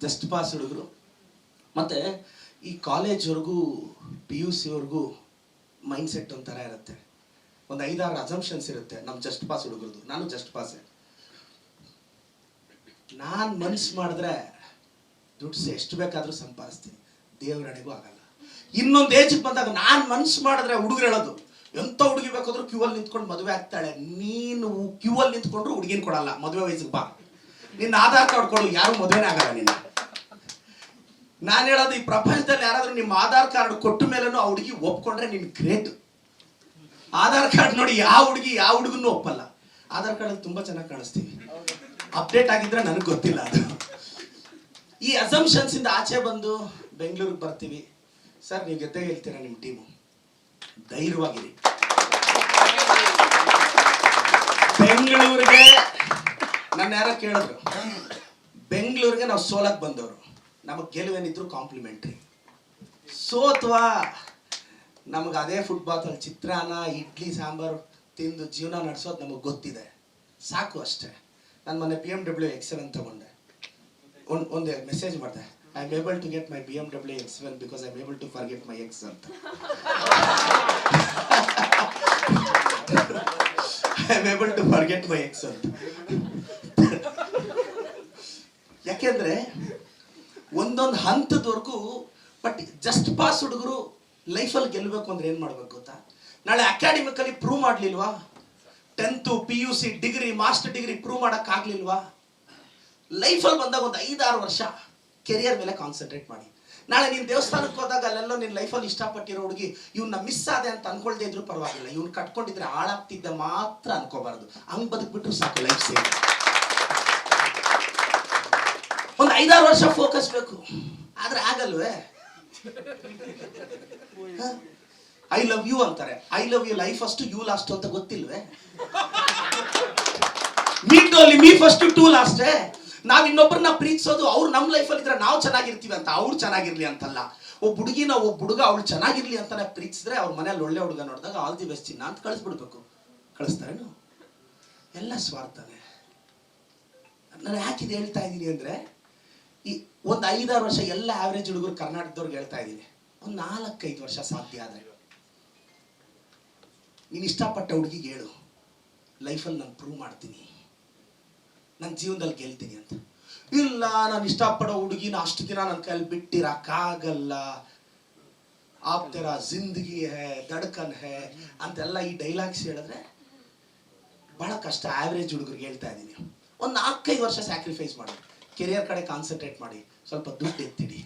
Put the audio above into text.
Just pass ಹುಡುಗರು. ಮತ್ತು ಈ ಕಾಲೇಜ್ವರೆಗೂ ಪಿ ಯು ಸಿವರೆಗೂ ಮೈಂಡ್ ಸೆಟ್ ಒಂಥರ ಇರುತ್ತೆ. ಒಂದು ಐದಾರು ಅಸಂಪ್ಷನ್ಸ್ ಇರುತ್ತೆ. ನಮ್ಮ ಜಸ್ಟ್ ಪಾಸ್ ಹುಡುಗರದು ನಾನು ಜಸ್ಟ್ ಪಾಸೆ ನಾನು ಮನ್ಸು ಮಾಡಿದ್ರೆ ದುಡ್ಡು ಎಷ್ಟು ಬೇಕಾದರೂ ಸಂಪಾದಿಸ್ತೀನಿ. ದೇವರಣಿಗೂ ಆಗಲ್ಲ. ಇನ್ನೊಂದು ಏಜಿಗೆ ಬಂದಾಗ ನಾನು ಮನ್ಸು ಮಾಡಿದ್ರೆ ಹುಡುಗರು ಹೇಳೋದು ಎಂಥ ಹುಡುಗಿ ಬೇಕಾದ್ರೂ ಕ್ಯೂ ಅಲ್ಲಿ ನಿಂತ್ಕೊಂಡು ಮದುವೆ ಆಗ್ತಾಳೆ. ನೀನು ಕ್ಯೂ ಅಲ್ಲಿ ನಿಂತ್ಕೊಂಡ್ರು ಹುಡುಗಿನ ಕೊಡಲ್ಲ. ಮದುವೆ ವಯಸ್ಸಿಗೆ ಬಾ. ನಿನ್ನ ಆಧಾರ್ ಕಾರ್ಡ್ ಕೊಡು. ಯಾರು ಮದುವೆನೇ ಆಗಲ್ಲ ನಿನ್ನ. ನಾನು ಹೇಳೋದು ಈ ಪ್ರಪಂಚದಲ್ಲಿ ಯಾರಾದರೂ ನಿಮ್ಮ ಆಧಾರ್ ಕಾರ್ಡ್ ಕೊಟ್ಟ ಮೇಲೂ ಆ ಹುಡುಗಿ ಒಪ್ಕೊಂಡ್ರೆ ನಿನ್ ಗ್ರೇಟ್ ಆಧಾರ್ ಕಾರ್ಡ್ ನೋಡಿ ಯಾವ ಹುಡುಗಿ ಯಾವ ಹುಡುಗನ್ನು ಒಪ್ಪಲ್ಲ. ಆಧಾರ್ ಕಾರ್ಡ್ ತುಂಬಾ ಚೆನ್ನಾಗಿ ಕಾಣಿಸ್ತೀವಿ. ಅಪ್ಡೇಟ್ ಆಗಿದ್ರೆ ನನಗೆ ಗೊತ್ತಿಲ್ಲ ಅದು. ಈ ಅಸಂಪ್ಷನ್ಸ್ ಇಂದ ಆಚೆ ಬಂದು ಬೆಂಗಳೂರಿಗೆ ಬರ್ತೀವಿ. ಸರ್, ನೀವು ಜೊತೆಗೆ ಹೇಳ್ತೀರಾ ನಿಮ್ಮ ಟೀಮು? ಧೈರ್ಯವಾಗಿರಿ. ಬೆಂಗಳೂರಿಗೆ ನನ್ನ ಯಾರೋ ಕೇಳಿದ್ರು. ಬೆಂಗಳೂರಿಗೆ ನಾವು ಸೋಲಕ್ಕೆ ಬಂದವರು. ನಮಗೆ ಗೆಲುವೇನಿದ್ರು ಕಾಂಪ್ಲಿಮೆಂಟ್ರಿ ಸೋತ್ವಾ ನಮಗೆ ಅದೇ ಫುಟ್ಬಾತಲ್ಲಿ ಚಿತ್ರಾನ್ನ, ಇಡ್ಲಿ, ಸಾಂಬಾರು ತಿಂದು ಜೀವನ ನಡೆಸೋದು ನಮಗೆ ಗೊತ್ತಿದೆ. ಸಾಕು ಅಷ್ಟೇ. ನಾನು ಮೊನ್ನೆ P M W X seven ತಗೊಂಡೆ. ಒಂದು ಒಂದು ಮೆಸೇಜ್ ಮಾಡಿದೆ. I am able to get my B M W X seven because I am able to forget my X ಅಂತ. I am able to forget my X ಅಂತ ಯಾಕೆಂದ್ರೆ ಒಂದೊಂದು ಹಂತದವರೆಗೂ but just pass ಹುಡುಗರು ಲೈಫಲ್ಲಿ ಗೆಲ್ಲಬೇಕು ಅಂದ್ರೆ ಏನು ಮಾಡ್ಬೇಕು ಗೊತ್ತಾ? ನಾಳೆ academically prove ಮಾಡಲಿಲ್ವಾ? Tenth P U C degree master degree prove ಮಾಡೋಕ್ಕಾಗಲಿಲ್ವಾ? ಲೈಫಲ್ಲಿ ಬಂದಾಗ ಒಂದು ಐದಾರು ವರ್ಷ ಕೆರಿಯರ್ ಮೇಲೆ ಕಾನ್ಸಂಟ್ರೇಟ್ ಮಾಡಿ. ನಾಳೆ ನೀನು ದೇವಸ್ಥಾನಕ್ಕೆ ಹೋದಾಗ ಅಲ್ಲೆಲ್ಲೋ ನಿನ್ನ ಲೈಫಲ್ಲಿ ಇಷ್ಟಪಟ್ಟಿರೋ ಹುಡುಗಿ ಇವ್ನ ಮಿಸ್ ಆದೆ ಅಂತ ಅನ್ಕೊಳ್ದೇ ಇದ್ರು ಪರವಾಗಿಲ್ಲ. ಇವ್ನು ಕಟ್ಕೊಂಡಿದ್ರೆ ಹಾಳಾಗ್ತಿದ್ದ ಮಾತ್ರ ಅನ್ಕೋಬಾರ್ದು. ಹಂಗೆ ಬದುಕ್ಬಿಟ್ರು ಸಾಕು ಲೈಫ್ ಸೇರಿ ಒಂದು ಐದಾರು ವರ್ಷ ಫೋಕಸ್ ಬೇಕು. ಆದ್ರೆ ಆಗಲ್ವೇ? ಐ ಲವ್ ಯು ಅಂತಾರೆ. ಐ ಲವ್ ಯು ಲೈಫ್ ಅಷ್ಟು ಯು ಲಾಸ್ಟ್ ಅಂತ ಗೊತ್ತಿಲ್ವೇ? ಅಲ್ಲಿ ಮೀ ಫಸ್ಟ್ ಟೂ ಲಾಸ್ಟೇ ನಾವ್ ಇನ್ನೊಬ್ಬರನ್ನ ಪ್ರೀತಿಸೋದು, ಅವ್ರು ನಮ್ಮ ಲೈಫಲ್ಲಿ ಇದ್ರೆ ನಾವು ಚೆನ್ನಾಗಿರ್ತೀವಿ ಅಂತ, ಅವ್ರು ಚೆನ್ನಾಗಿರ್ಲಿ ಅಂತಲ್ಲ. ಒಬ್ಬ ಹುಡುಗಿನ ಒಬ್ಬ ಹುಡುಗ, ಅವ್ಳು ಚೆನ್ನಾಗಿರ್ಲಿ ಅಂತಾನೆ ಪ್ರೀತಿಸಿದ್ರೆ ಅವ್ರ ಮನೇಲಿ ಒಳ್ಳೆ ಹುಡುಗ ನೋಡಿದಾಗ ಆಲ್ ದಿ ಬೆಸ್ಟ್ ಚಿನ್ನ ಅಂತ ಕಳಿಸ್ಬಿಡ್ಬೇಕು. ಕಳಿಸ್ತಾರೇನು? ಎಲ್ಲ ಸ್ವಾರ್ಥನೇ. ನಾನು ಯಾಕಿದೆ ಹೇಳ್ತಾ ಇದ್ದೀನಿ ಅಂದ್ರೆ ಈ ಒಂದು ಐದಾರು ವರ್ಷ ಎಲ್ಲ ಆವ್ರೇಜ್ ಹುಡುಗರು ಕರ್ನಾಟಕದವ್ರಿಗೆ ಹೇಳ್ತಾ ಇದ್ದೀನಿ. ಒಂದು ನಾಲ್ಕೈದು ವರ್ಷ ಸಾಧ್ಯ ಆದರೆ. ನೀನು ಇಷ್ಟಪಟ್ಟ ಹುಡುಗಿಗೆ ಹೇಳು. ಲೈಫಲ್ಲಿ ನಾನು ಪ್ರೂವ್ ಮಾಡ್ತೀನಿ. ನನ್ನ ಜೀವನದಲ್ಲಿ ಗೆಲ್ತೀನಿ ಅಂತ. ಇಲ್ಲ, ನಾನು ಇಷ್ಟಪಡೋ ಹುಡುಗಿನ ಅಷ್ಟು ದಿನ ನನ್ನ ಕೈಯಲ್ಲಿ ಬಿಟ್ಟಿರಕ್ಕಾಗಲ್ಲ. ಆಪ್ ತೆರ ಜಿಂದಗಿ ಹೇ, ದಡ್ಕನ್ ಹೇ ಅಂತೆಲ್ಲ ಈ ಡೈಲಾಗ್ಸ್ ಹೇಳಿದ್ರೆ ಬಹಳ ಕಷ್ಟ. ಆವ್ರೇಜ್ ಹುಡುಗರಿಗೆ ಹೇಳ್ತಾ ಇದ್ದೀನಿ. ಒಂದು ನಾಲ್ಕೈದು ವರ್ಷ ಸ್ಯಾಕ್ರಿಫೈಸ್ ಮಾಡಿ. ಕೆರಿಯರ್ ಕಡೆ ಕಾನ್ಸಂಟ್ರೇಟ್ ಮಾಡಿ. ಸ್ವಲ್ಪ ದುಡ್ಡು ಎತ್ತಿಡಿ.